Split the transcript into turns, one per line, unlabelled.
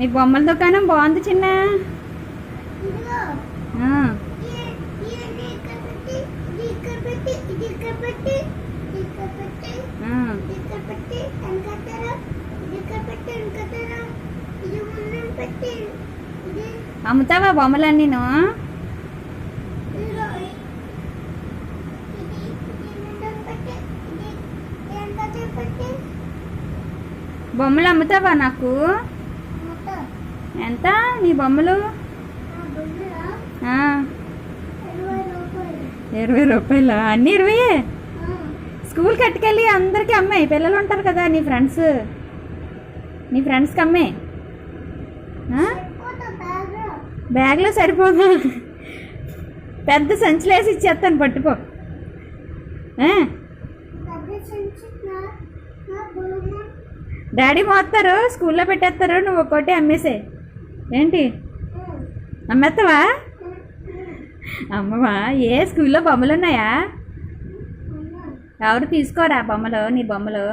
నీ బొమ్మల దుకాణం బాగుంది చిన్న. అమ్ముతావా
వెనకత్తర పెట్టి.
బొమ్మలు అమ్ముతావా నాకు? ఎంత? నీ బొమ్మలు?
ఇరవై రూపాయలు?
అన్నీ ఇరవయే స్కూల్ కట్టుకెళ్ళి అందరికీ అమ్మాయి పిల్లలు ఉంటారు కదా నీ ఫ్రెండ్స్. నీ ఫ్రెండ్స్కి అమ్మే.
బ్యాగ్లో
సరిపోదు. పెద్ద సంచులు వేసి ఇచ్చేస్తాను పట్టుకో. డాడీ మోస్తారు స్కూల్లో పెట్టేస్తారు నువ్వు ఒక్కోటి అమ్మేసే ఏంటి? అమ్మేస్తావా అమ్మవా ఏ స్కూల్లో బొమ్మలు ఉన్నాయా? ఎవరు తీసుకోరా బొమ్మలు నీ బొమ్మలు?